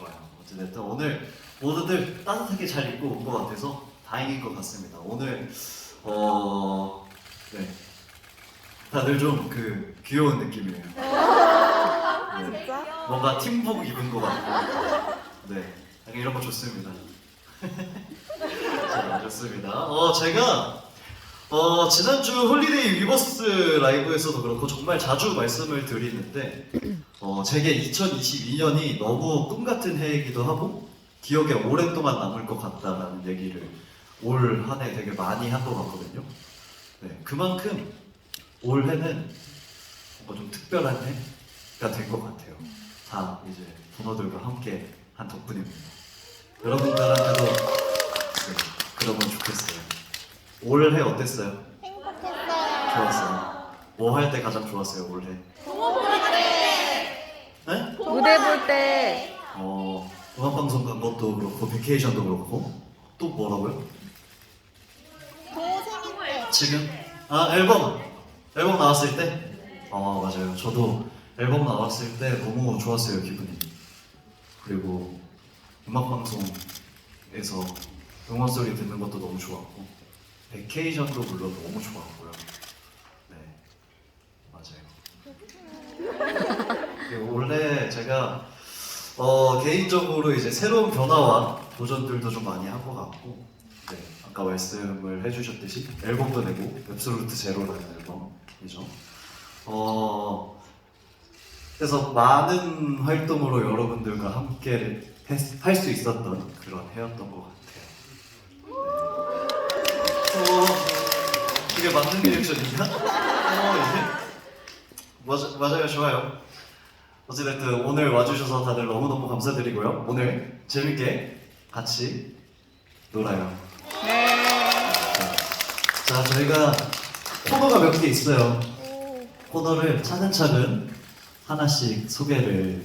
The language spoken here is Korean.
좋아요. 어쨌든 오늘 모두들 따뜻하게 잘 입고 온 것 같아서 다행인 것 같습니다. 오늘 어 네. 다들 좀 그 귀여운 느낌이에요. 네. 진짜? 뭔가 팀복 입은 것 같고 네 약간 이런 거 좋습니다 자 좋습니다 어 제가 어 지난주 홀리데이 위버스 라이브에서도 그렇고 정말 자주 말씀을 드리는데 어 제게 2022년이 너무 꿈 같은 해이기도 하고 기억에 오랫동안 남을 것 같다라는 얘기를 올 한 해 되게 많이 한 것 같거든요 네 그만큼 올해는 뭔가 좀 특별한 해가 될것 같아요 다 이제 분호들과 함께 한 덕분입니다. 여러분들한테도 네, 그러면 좋겠어요. 올해 어땠어요? 행복했어요. 좋았어요. 뭐 할 때 가장 좋았어요 올해? 네? 무대 볼 때. 어 음악 방송 간 것도 그렇고 베케이션도 그렇고 또 뭐라고요? 동호 생일 때. 지금 아 앨범 앨범 나왔을 때? 어 맞아요. 저도 앨범 나왔을 때 너무 좋았어요 기분이. 그리고 음악 방송에서 응원 소리 듣는 것도 너무 좋았고 베케이션도 물론 너무 좋았고요. 네 맞아요. 그리고 원래 제가 어, 개인적으로 이제 새로운 변화와 도전들도 좀 많이 한 것 같고 네, 아까 말씀을 해주셨듯이 앨범도 내고 앱솔루트 제로라는 앨범이죠. 어, 그래서 많은 활동으로 여러분들과 함께 할 수 있었던 그런 해였던 것 같아요. 네. 어, 이게 맞는 리액션인가? 어, 예. 맞아, 맞아요, 좋아요. 어찌됐든 오늘 와주셔서 다들 너무너무 감사드리고요. 오늘 재밌게 같이 놀아요. 네. 자, 저희가 코너가 몇 개 있어요. 오. 코너를 차근차근 하나씩 소개를